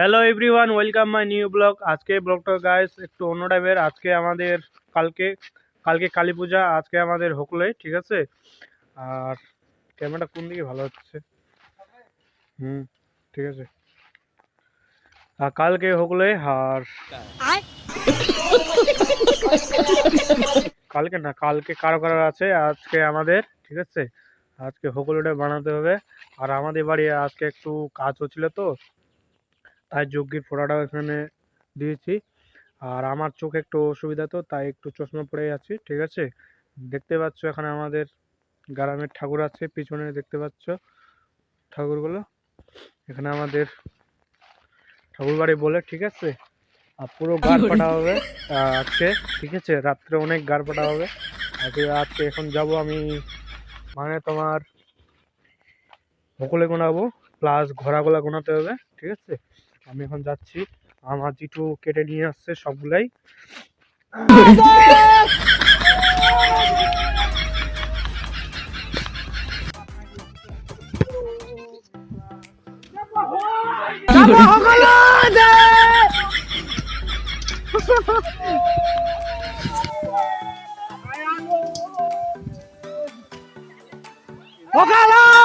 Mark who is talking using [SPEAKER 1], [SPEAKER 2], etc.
[SPEAKER 1] Hello everyone welcome my new vlog আজকে ব্লগটা guys একটু অন্য টাইপের আজকে আমাদের কালকে কালকে কালী পূজা, আজকে আমাদের হকলে ঠিক আছে? আর ক্যামেরাটা কোন দিকে? ভালো হচ্ছে। হুম, ঠিক আছে। আর কালকে হকলে আর কালকে না, কালকে কারও কারও আছে, আজকে আমাদের, ঠিক আছে? আজকে হকলটা বানাতে হবে। আর আমাদের বাড়ি আজকে একটু কাজ হচ্ছিল তো। তাই যজ্ঞের ফোড়াটাও এখানে দিয়েছি। আর আমার চোখে একটু অসুবিধা তো তাই একটু চশমা পরে আছি ঠিক আছে? দেখতে পাচ্ছ এখানে আমাদের গ্রামের ঠাকুর আছে পিছনে দেখতে পাচ্ছ ঠাকুরগুলো। এখানে আমাদের ঠাকুর বাড়ি বলে ঠিক আছে? আর পুরো গাড় পাটা হবে আজকে ঠিক আছে? রাত্রে অনেক গাড় পাটা হবে। আজকে আজকে এখন যাব আমি মানে তোমার হকলে গোনাবো প্লাস ঘোড়াগুলা গোনাতে হবে ঠিক আছে? আমি এখন যাচ্ছি। আমার জিটু কেটে নিয়ে আসছে সবগুলাই।
[SPEAKER 2] ওকালা